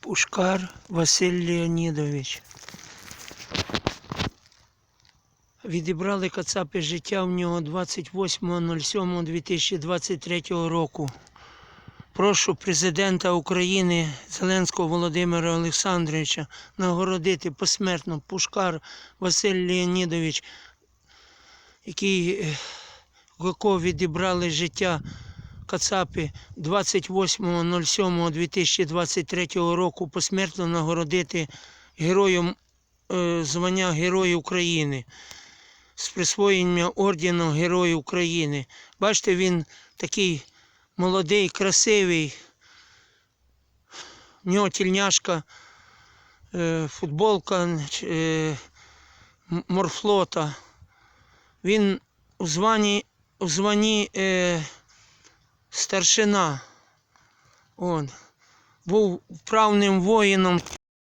Пушкар Василь Леонідович. Відібрали Кацапи життя в нього 28.07.2023 року. Прошу президента України Зеленського Володимира Олександровича нагородити посмертно Пушкар Василь Леонідович, який, е, якого відібрали життя Кацапи 28.07.2023 року посмертно нагородити героєм е, звання Герой України з присвоєння ордену Герой України. Бачите, він такий молодий, красивий. В нього тільняшка, е, футболка е, морфлота. Він у званні, у званні старшина. Он. Був вправним воїном